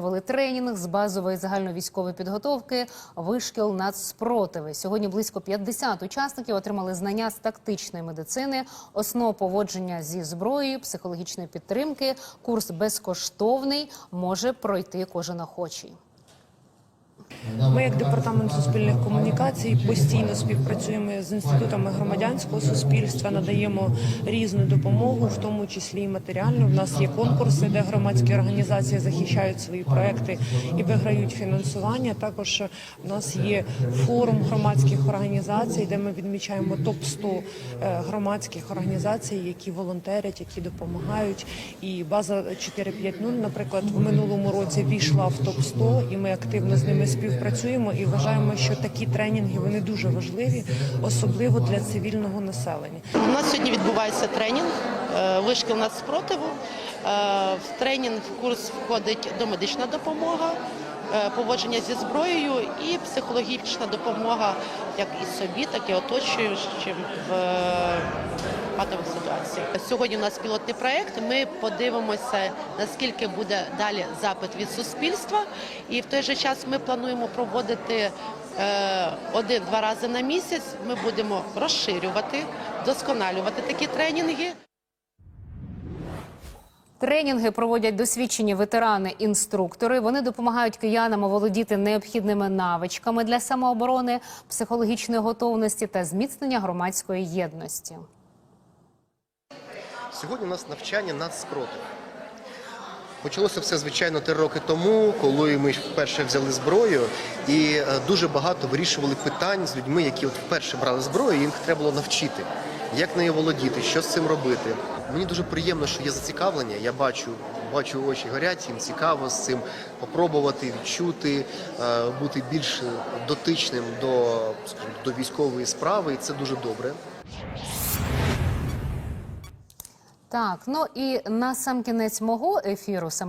Провели тренінг з базової загальновійськової підготовки вишкіл нацспротиви. Сьогодні близько 50 учасників отримали знання з тактичної медицини, основ поводження зі зброєю, психологічної підтримки. Курс безкоштовний може пройти кожен охочий. Ми, як департамент суспільних комунікацій, постійно співпрацюємо з інститутами громадянського суспільства, надаємо різну допомогу, в тому числі і матеріальну. У нас є конкурси, де громадські організації захищають свої проекти і виграють фінансування. Також у нас є форум громадських організацій, де ми відмічаємо топ 100 громадських організацій, які волонтерять, які допомагають. І база 450, наприклад, в минулому році війшла в топ 100 і ми активно з ними співпрацюємо і вважаємо, що такі тренінги вони дуже важливі, особливо для цивільного населення. У нас сьогодні відбувається тренінг е, вишкіл нацспротиву. Е, В тренінг в курс входить домедична допомога, е, поводження зі зброєю і психологічна допомога як і собі, так і оточуючим в патових ситуаціях. Сьогодні у нас пілотний проект. Ми подивимося, наскільки буде далі запит від суспільства, і в той же час ми плануємо проводити е, один-два рази на місяць. Ми будемо розширювати, вдосконалювати такі тренінги. Тренінги проводять досвідчені ветерани-інструктори. Вони допомагають киянам оволодіти необхідними навичками для самооборони, психологічної готовності та зміцнення громадської єдності. Сьогодні у нас навчання нацспротив. Почалося все, звичайно, три роки тому, коли ми вперше взяли зброю, і е, дуже багато вирішували питань з людьми, які от вперше брали зброю, і їм треба було навчити, як нею володіти, що з цим робити. Мені дуже приємно, що є зацікавлення. Я бачу, бачу очі горять, їм цікаво з цим попробувати, відчути, е, бути більш дотичним до, скажімо, до військової справи, і це дуже добре. Так, ну і на сам кінець мого ефіру саме.